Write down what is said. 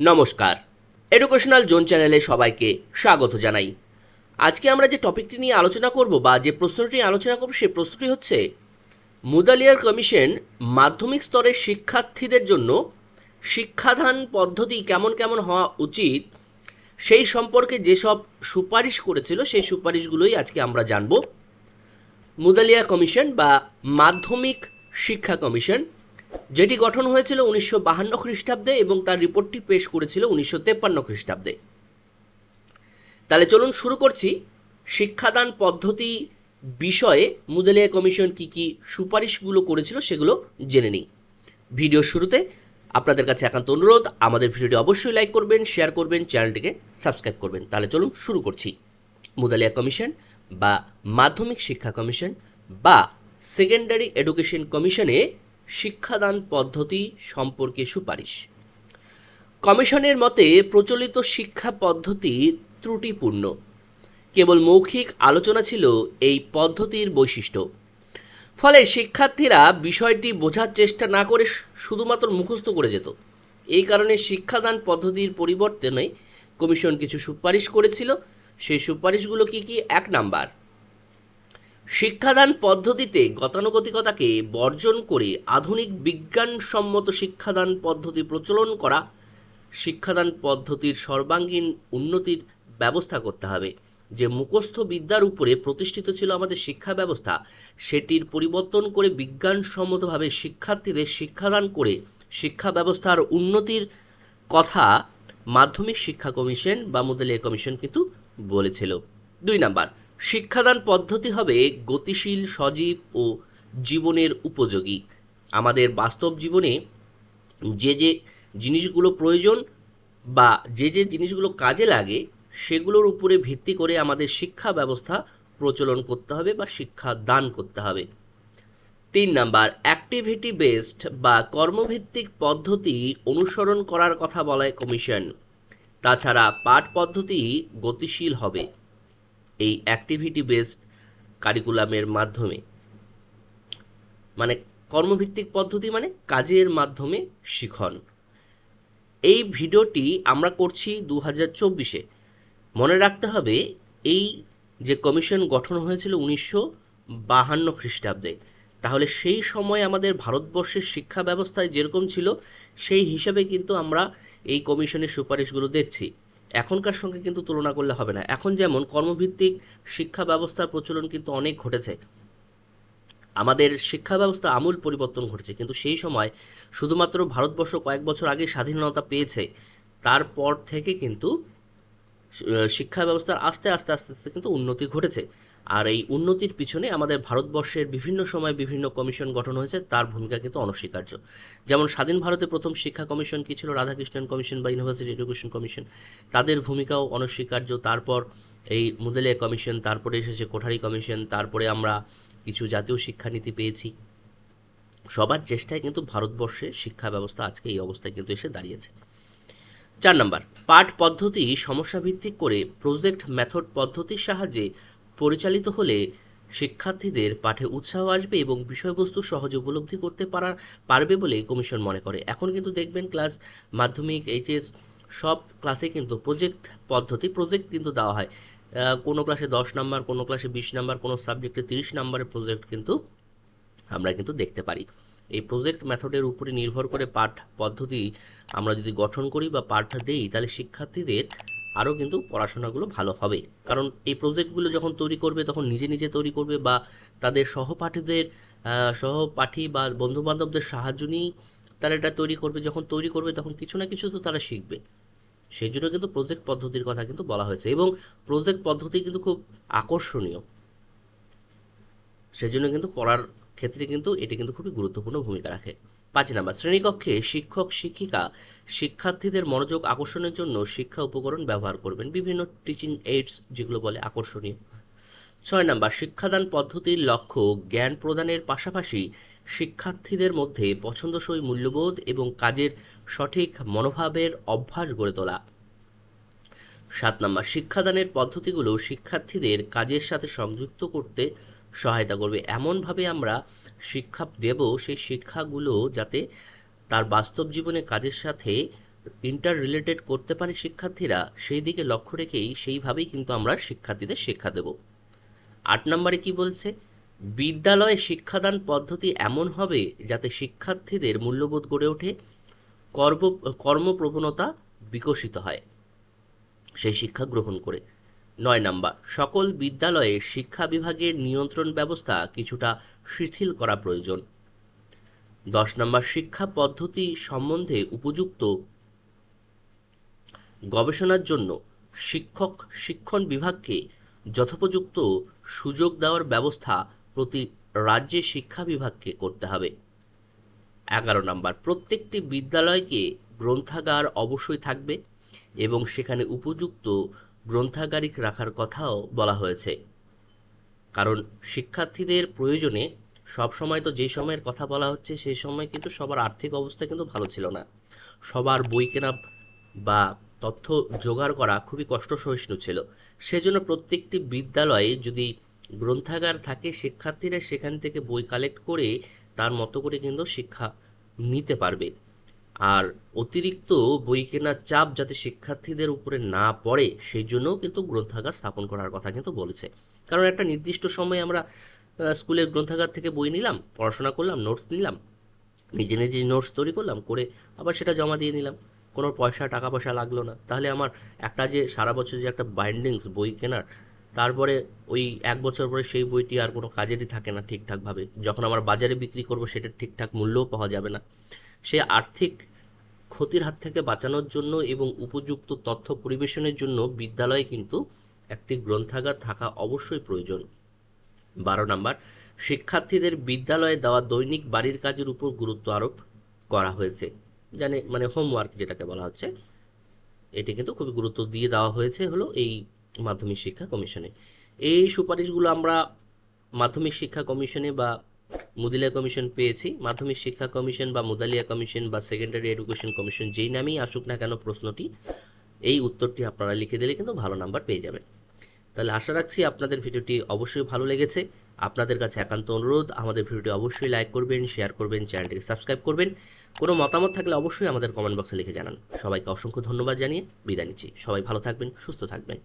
নমস্কার। Educational zone চ্যানেলে সবাইকে স্বাগত জানাই। আজকে আমরা যে টপিকটি নিয়ে আলোচনা করব বা যে প্রশ্নটি নিয়ে আলোচনা করব সেই প্রশ্নটি হচ্ছে, মুদালিয়ার কমিশন মাধ্যমিক স্তরের শিক্ষার্থীদের জন্য শিক্ষাদান পদ্ধতি কেমন কেমন হওয়া উচিত, সেই সম্পর্কে যেসব সুপারিশ করেছিল সেই সুপারিশগুলোই আজকে আমরা জানব। মুদালিয়া কমিশন বা মাধ্যমিক শিক্ষা কমিশন যেটি গঠন হয়েছিল উনিশশো বাহান্ন খ্রিস্টাব্দে এবং তার রিপোর্টটি পেশ করেছিল উনিশশো তেপ্পান্ন খ্রিস্টাব্দে। তাহলে চলুন শুরু করছি। শিক্ষাদান পদ্ধতি বিষয়ে মুদালিয়া কমিশন কি কি সুপারিশগুলো করেছিল সেগুলো জেনে নিই। ভিডিও শুরুতে আপনাদের কাছে একান্ত অনুরোধ, আমাদের ভিডিওটি অবশ্যই লাইক করবেন, শেয়ার করবেন, চ্যানেলটিকে সাবস্ক্রাইব করবেন। তাহলে চলুন শুরু করছি। মুদালিয়া কমিশন বা মাধ্যমিক শিক্ষা কমিশন বা সেকেন্ডারি এডুকেশন কমিশনে শিক্ষাদান পদ্ধতি সম্পর্কে সুপারিশ। কমিশনের মতে প্রচলিত শিক্ষা পদ্ধতি ত্রুটিপূর্ণ। কেবল মৌখিক আলোচনা ছিল এই পদ্ধতির বৈশিষ্ট্য। ফলে শিক্ষার্থীরা বিষয়টি বোঝার চেষ্টা না করে শুধুমাত্র মুখস্থ করে যেত। এই কারণে শিক্ষাদান পদ্ধতির পরিবর্তনে কমিশন কিছু সুপারিশ করেছিল। সেই সুপারিশগুলো কি কি? এক নাম্বার শিক্ষাদান পদ্ধতিতে গতানুগতিকতাকে বর্জন করে আধুনিক বিজ্ঞানসম্মত শিক্ষাদান পদ্ধতি প্রচলন করা, শিক্ষাদান পদ্ধতির সর্বাঙ্গীন উন্নতির ব্যবস্থা করতে হবে। যে মুখস্থ বিদ্যার উপরে প্রতিষ্ঠিত ছিল আমাদের শিক্ষা ব্যবস্থা, সেটির পরিবর্তন করে বিজ্ঞানসম্মতভাবে শিক্ষার্থীদের শিক্ষাদান করে শিক্ষা ব্যবস্থার উন্নতির কথা মাধ্যমিক শিক্ষা কমিশন বা মুদালিয়া কমিশন কিন্তু বলেছিল। দুই নাম্বার শিক্ষাদান পদ্ধতি হবে গতিশীল, সজীব ও জীবনের উপযোগী। আমাদের বাস্তব জীবনে যে যে জিনিসগুলো প্রয়োজন বা যে যে জিনিসগুলো কাজে লাগে, সেগুলোর উপরে ভিত্তি করে আমাদের শিক্ষা ব্যবস্থা প্রচলন করতে হবে বা শিক্ষা দান করতে হবে। তিন নাম্বার অ্যাক্টিভিটি বেসড বা কর্মভিত্তিক পদ্ধতি অনুসরণ করার কথা বলায় কমিশন। তাছাড়া পাঠ পদ্ধতি গতিশীল হবে। এই অ্যাক্টিভিটি বেসড কারিকুলামের মাধ্যমে। মানে কর্মভিত্তিক পদ্ধতি মানে কাজের মাধ্যমে শিখন। এই ভিডিওটি আমরা করছি দু হাজার চব্বিশে। মনে রাখতে হবে, এই যে কমিশন গঠন হয়েছিল উনিশশো বাহান্ন খ্রিস্টাব্দে, তাহলে সেই সময় আমাদের ভারতবর্ষের শিক্ষা ব্যবস্থায় যেরকম ছিল, সেই হিসাবে কিন্তু আমরা এই কমিশনের সুপারিশগুলো দেখছি। এখনকার সঙ্গে কিন্তু তুলনা করলে হবে না। এখন যেমন কর্মভিত্তিক শিক্ষা ব্যবস্থার প্রচলন কিন্তু অনেক ঘটেছে। আমাদের শিক্ষা ব্যবস্থা আমূল পরিবর্তন ঘটেছে, কিন্তু সেই সময় শুধুমাত্র ভারতবর্ষ কয়েক বছর আগে স্বাধীনতা পেয়েছে, তারপর থেকে কিন্তু শিক্ষা ব্যবস্থার আস্তে আস্তে আস্তে আস্তে কিন্তু উন্নতি ঘটেছে। আর এই উন্নতির পিছনে আমাদের ভারতবর্ষের বিভিন্ন সময় বিভিন্ন কমিশন গঠন হয়েছে, তার ভূমিকা কিন্তু অনস্বীকার্য। যেমন স্বাধীন ভারতে প্রথম শিক্ষা কমিশন কী ছিল? রাধাকৃষ্ণন কমিশন বা ইউনিভার্সিটি এডুকেশন কমিশন। তাদের ভূমিকাও অনস্বীকার্য। তারপর এই মুদেলিয়া কমিশন, তারপরে এসেছে কোঠারি কমিশন, তারপরে আমরা কিছু জাতীয় শিক্ষানীতি পেয়েছি। সবার চেষ্টায় কিন্তু ভারতবর্ষে শিক্ষা ব্যবস্থা আজকে এই অবস্থায় কিন্তু এসে দাঁড়িয়েছে। চার নম্বর, পাঠ পদ্ধতি সমস্যা ভিত্তিক করে প্রজেক্ট মেথড পদ্ধতির সাহায্যে পরিচালিত হলে শিক্ষার্থীদের পাঠে উৎসাহ আসবে এবং বিষয়বস্তু সহজে উপলব্ধি করতে পারা পারবে বলে কমিশন মনে করে। এখন কিন্তু দেখবেন ক্লাস মাধ্যমিক, এইচএস সব ক্লাসে কিন্তু প্রজেক্ট পদ্ধতি, প্রজেক্ট কিন্তু দেওয়া হয়। কোনো ক্লাসে দশ নাম্বার, কোনো ক্লাসে বিশ নাম্বার, কোনো সাবজেক্টে তিরিশ নাম্বারের প্রজেক্ট কিন্তু আমরা কিন্তু দেখতে পারি। এই প্রজেক্ট মেথডের উপরে নির্ভর করে পাঠ পদ্ধতি আমরা যদি গঠন করি বা পাঠটা দেই, তাহলে শিক্ষার্থীদের আরও কিন্তু পড়াশোনাগুলো ভালো হবে। কারণ এই প্রজেক্টগুলো যখন তৈরি করবে, তখন নিজে নিজে তৈরি করবে বা তাদের সহপাঠীদের সহপাঠী বা বন্ধুবান্ধবদের সাহায্য নিয়েই তারা এটা তৈরি করবে। যখন তৈরি করবে, তখন কিছু না কিছু তো তারা শিখবে। সেই জন্য কিন্তু প্রজেক্ট পদ্ধতির কথা কিন্তু বলা হয়েছে এবং প্রজেক্ট পদ্ধতি কিন্তু খুব আকর্ষণীয়। সেজন্য কিন্তু পড়ার ক্ষেত্রে কিন্তু এটি কিন্তু খুবই গুরুত্বপূর্ণ ভূমিকা রাখে। পাঁচ নাম্বার, শ্রেণীকক্ষে শিক্ষক, শিক্ষিকা, শিক্ষার্থীদের মনোযোগ আকর্ষণের জন্য শিক্ষা উপকরণ ব্যবহার করবেন। বিভিন্ন টিচিং এইডস যেগুলো বলে আকর্ষণীয়। ছয় নাম্বার, শিক্ষাদান পদ্ধতির লক্ষ্য জ্ঞান প্রদানের পাশাপাশি শিক্ষার্থীদের মধ্যে পছন্দসই মূল্যবোধ এবং কাজের সঠিক মনোভাবের অভ্যাস গড়ে তোলা। সাত নম্বর, শিক্ষাদানের পদ্ধতিগুলো শিক্ষার্থীদের কাজের সাথে সংযুক্ত করতে সহায়তা করবে। এমনভাবে আমরা শিক্ষা দেব, সেই শিক্ষাগুলো যাতে তার বাস্তব জীবনে কাজের সাথে ইন্টার রিলেটেড করতে পারে শিক্ষার্থীরা, সেই দিকে লক্ষ্য রেখেই সেইভাবেই কিন্তু আমরা শিক্ষার্থীদের শিক্ষা দেব। আট নম্বরে কি বলছে? বিদ্যালয়ে শিক্ষাদান পদ্ধতি এমন হবে যাতে শিক্ষার্থীদের মূল্যবোধ গড়ে ওঠে, কর্ম, কর্মপ্রবণতা বিকশিত হয়, সেই শিক্ষা গ্রহণ করে। নয় নাম্বার, সকল বিদ্যালয়ে শিক্ষা বিভাগের নিয়ন্ত্রণ ব্যবস্থা কিছুটা শিথিল করা প্রয়োজন। দশ নম্বর, শিক্ষা পদ্ধতি সম্বন্ধে উপযুক্ত গবেষণার জন্য শিক্ষক শিক্ষণ বিভাগকে যথোপযুক্ত সুযোগ দেওয়ার ব্যবস্থা প্রতি রাজ্যে শিক্ষা বিভাগকে করতে হবে। এগারো নম্বর, প্রত্যেকটি বিদ্যালয়কে গ্রন্থাগার অবশ্যই থাকবে এবং সেখানে উপযুক্ত গ্রন্থাগারিক রাখার কথাও বলা হয়েছে। কারণ শিক্ষার্থীদের প্রয়োজনে সব সময় তো যে সময়ের কথা বলা হচ্ছে, সেই সময় কিন্তু সবার আর্থিক অবস্থা কিন্তু ভালো ছিল না। সবার বই কেনা বা তথ্য জোগাড় করা খুবই কষ্ট সহিষ্ণু ছিল। সেজন্য প্রত্যেকটি বিদ্যালয়ে যদি গ্রন্থাগার থাকে, শিক্ষার্থীরা সেখান থেকে বই কালেক্ট করে তার মতো করে কিন্তু শিক্ষা নিতে পারবে। আর অতিরিক্ত বই কেনার চাপ যাতে শিক্ষার্থীদের উপরে না পড়ে, সেই জন্যও কিন্তু গ্রন্থাগার স্থাপন করার কথা কিন্তু বলেছে। কারণ একটা নির্দিষ্ট সময়ে আমরা স্কুলের গ্রন্থাগার থেকে বই নিলাম, পড়াশোনা করলাম নোটস নিলাম, নিজে নিজে নোটস তৈরি করলাম, করে আবার সেটা জমা দিয়ে নিলাম। কোনো পয়সা টাকা পয়সা লাগল না। তাহলে আমার একটা যে সারা বছর যে একটা বাইন্ডিংস বই কেনার, তারপরে ওই এক বছর পরে সেই বইটি আর কোনো কাজেরই থাকে না ঠিকঠাকভাবে। যখন আমার বাজারে বিক্রি করব সেটা ঠিকঠাক মূল্যও পাওয়া যাবে না। সে আর্থিক ক্ষতির হাত থেকে বাঁচানোর জন্য এবং উপযুক্ত তথ্য পরিবেশনের জন্য বিদ্যালয়ে কিন্তু একটি গ্রন্থাগার থাকা অবশ্যই প্রয়োজন। বারো নম্বর, শিক্ষার্থীদের বিদ্যালয়ে দেওয়া দৈনিক বাড়ির কাজের উপর গুরুত্ব আরোপ করা হয়েছে। জানে মানে হোমওয়ার্ক যেটাকে বলা হচ্ছে, এটি কিন্তু খুবই গুরুত্ব দিয়ে দেওয়া হয়েছে হলো এই মাধ্যমিক শিক্ষা কমিশনে। এই সুপারিশগুলো আমরা মাধ্যমিক শিক্ষা কমিশনে বা মুদিলিয়া কমিশন পেয়েছি। মাধ্যমিক শিক্ষা কমিশন বা মুদালিয়া কমিশন বা সেকেন্ডারি এডুকেশন কমিশন যেই নামেই আসুক না কেন প্রশ্নটি, এই উত্তরটি আপনারা লিখে দিলে কিন্তু ভালো নাম্বার পেয়ে যাবেন। তাহলে আশা রাখছি আপনাদের ভিডিওটি অবশ্যই ভালো লেগেছে। আপনাদের কাছে একান্ত অনুরোধ, আমাদের ভিডিওটি অবশ্যই লাইক করবেন, শেয়ার করবেন, চ্যানেলটিকে সাবস্ক্রাইব করবেন। কোনো মতামত থাকলে অবশ্যই আমাদের কমেন্ট বক্সে লিখে জানান। সবাইকে অসংখ্য ধন্যবাদ জানিয়ে বিদায় নিচ্ছি। সবাই ভালো থাকবেন, সুস্থ থাকবেন।